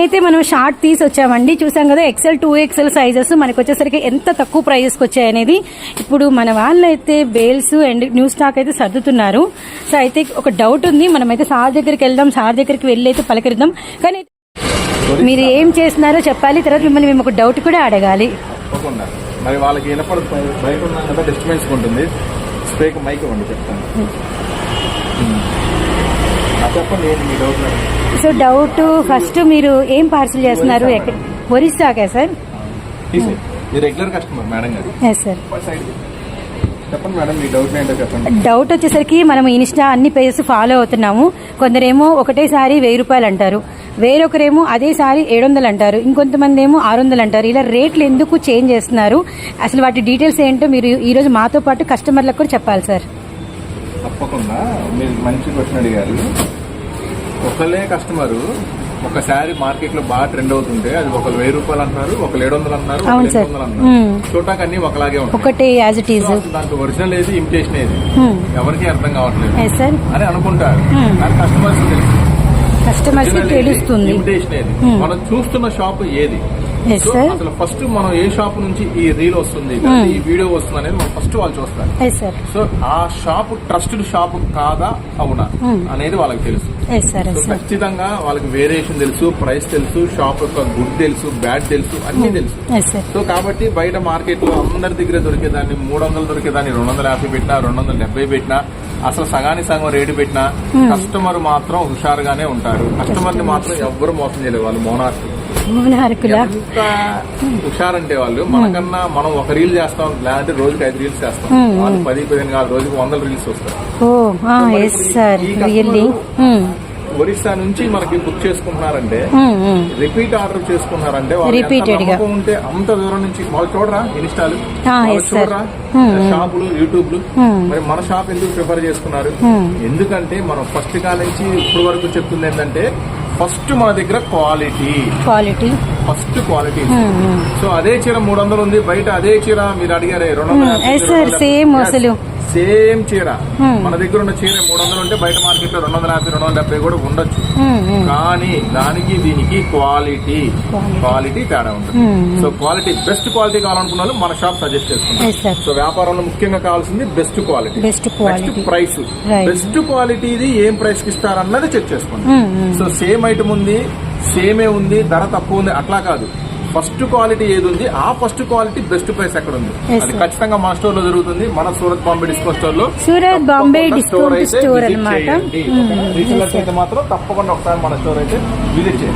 అయితే మనం షార్ట్ తీసి వచ్చామండి. చూసాం కదా ఎక్సెల్ టూ ఎక్సెల్ సైజెస్ మనకి వచ్చేసరికి ఎంత తక్కువ ప్రైజెస్కి వచ్చాయి అనేది. ఇప్పుడు మన వాళ్ళు అయితే బేల్స్ అండ్ న్యూ స్టాక్ అయితే సర్దుతున్నారు. సో అయితే ఒక డౌట్ ఉంది. మనమైతే సార్ దగ్గరికి వెళ్దాం సార్ దగ్గరికి వెళ్ళి అయితే పలకరిద్దాం. కానీ మీరు ఏం చేస్తున్నారో చెప్పాలి. తర్వాత మిమ్మల్ని మేము ఒక డౌట్ కూడా అడగాలి. తప్పకుండా. మరి వాళ్ళకి వినపడు బయట ఉన్నాం కదా డిస్టర్బెన్స్ ఉంటుంది. మైక్ చెప్తాను. సో డౌట్ ఫస్ట్ మీరు ఏం పార్సిల్ చేస్తున్నారు? ఎక్కడ? ఒరిస్సాకా సార్? రెగ్యులర్ కస్టమర్ మేడం గారు. ఎస్ సార్ డౌట్ వచ్చేసరికి మనం ఇన్స్టా అన్ని పేజెస్ ఫాలో అవుతున్నాము. కొందరేమో ఒకటేసారి వెయ్యి రూపాయలు అంటారు. వేరొకరేమో అదే సారి ఏడు వందలు అంటారు. ఇంకొంతమంది ఏమో ఆరు వందలు అంటారు. ఇలా రేట్లు ఎందుకు చేంజ్ చేస్తున్నారు? అసలు వాటి డీటెయిల్స్ ఏంటో మీరు ఈ రోజు మాతో పాటు కస్టమర్లకు కూడా చెప్పాలి సార్ తప్పకుండా మీరు మంచి క్వశ్చన్ అడిగారు. ఒకళ్ళే కస్టమరు ఒక శారీ మార్కెట్లో బాగా ట్రెండ్ అవుతుంటే అది ఒకరు వెయ్యి రూపాయలు అంటున్నారు ఒకరు ఏడు వందలు అంటున్నారు అవును సార్. మ్మ్. చూడటానికి అన్ని ఒకలాగే ఉంటాయి. ఒకటే యాజ్ ఇట్ ఈజ్ సో అసలు దాంట్లో ఒరిజినల్ ఏది ఇమిటేషన్ ఏది. ఎవరికి అర్థం కావట్లేదు. ఎస్ సార్ అని అనుకుంటారు. Hmm. కానీ కస్టమర్స్ తెలుసు. కస్టమర్స్కి తెలుస్తుంది. ఇమిటేషన్ ఏది? Hmm. మనం చూస్తున్న షాప్ ఏది? అసలు ఫస్ట్ మనం ఏ షాప్ నుంచి ఈ రీల్ వస్తుంది లేదా ఈ వీడియో వస్తుంది అనేది మనం ఫస్ట్ వాళ్ళు చూస్తారు. సో ఆ షాప్ ట్రస్టెడ్ షాప్ కాదా అవునా Hmm. అనేది వాళ్ళకి తెలుసు. ఖచ్చితంగా వాళ్ళకి వేరియేషన్ తెలుసు ప్రైస్ తెలుసు షాప్ యొక్క గుడ్ తెలుసు బ్యాడ్ తెలుసు అన్ని తెలుసు. ఎస్ సార్ సో కాబట్టి బయట మార్కెట్లో అందరి దగ్గర దొరికేదాన్ని మూడు వందలు దొరికేదాన్ని రెండు వందల యాభై పెట్టినా రెండు వందల డెబ్బై పెట్టినా అసలు సగానికి సగం రేటు పెట్టినా కస్టమర్ మాత్రం హుషారుగానే ఉంటారు. కస్టమర్ని మాత్రం ఎవ్వరు మోసం చేయలేదు వాళ్ళు మోనార్క్ మోనార్కుల హుషారంటే వాళ్ళు మనకన్నా మనం ఒక రీల్ చేస్తాం లేదంటే రోజుకి ఐదు రీల్స్ చేస్తాం. వాళ్ళు పది పదిహేను కాదు రోజుకి వందల రీల్స్ వస్తాయి oh yes sir really Orissa నుంచి మనకి బుక్ చేసుకుంటున్నారంటే రిపీట్ ఆర్డర్ చేసుకున్నారంటే వాళ్ళు గా. ఉంటే అంత దూరం నుంచి వాళ్ళు చూడరా ఇన్స్టాలు. చూడరా? షాపులు యూట్యూబ్లు? మరి మన షాప్ ఎందుకు ప్రిఫర్ చేసుకున్నారు? ఎందుకంటే మనం ఫస్ట్ కా నుంచి ఇప్పుడు వరకు చెప్తుంది ఏంటంటే ఫస్ట్ మన దగ్గర quality. Quality. First quality. So అదే చీర మూడు వందలు ఉంది బయట అదే చీర మీరు అడిగారే రెండు వందల అసలు. సేమ్ చీర. మన దగ్గర ఉన్న చీర మూడు వందలు ఉంటే బయట మార్కెట్లో రెండు వందల యాభై రెండు వందల డెబ్బై కూడా ఉండొచ్చు. కానీ దానికి దీనికి క్వాలిటీ క్వాలిటీ. తేడా ఉంటుంది. సో క్వాలిటీ బెస్ట్ క్వాలిటీ కావాలనుకున్న వాళ్ళు మన షాప్ సజెస్ట్. చేసుకుంటాం సో వ్యాపారంలో ముఖ్యంగా కావాల్సింది best quality. Next price. Best క్వాలిటీది ఏం ప్రైస్కి ఇస్తారన్నది చెక్ చేసుకోండి. సో సేమ్ ఐటమ్ ఉంది సేమే ఉంది ధర తక్కువ ఉంది అట్లా కాదు. ఫస్ట్ క్వాలిటీ ఏది ఉంది? ఆ ఫస్ట్ క్వాలిటీ బెస్ట్ ప్రైస్ ఎక్కడ ఉంది అది. ఖచ్చితంగా మా స్టోర్లో జరుగుతుంది. మన సూరత్ బాంబే డిస్కౌంట్ స్టోర్లో సూరత్ బాంబే డిస్కౌంట్ స్టోర్ అయితే మాత్రం తప్పకుండా ఒకసారి మన స్టోర్ అయితే విజిట్ చేయండి.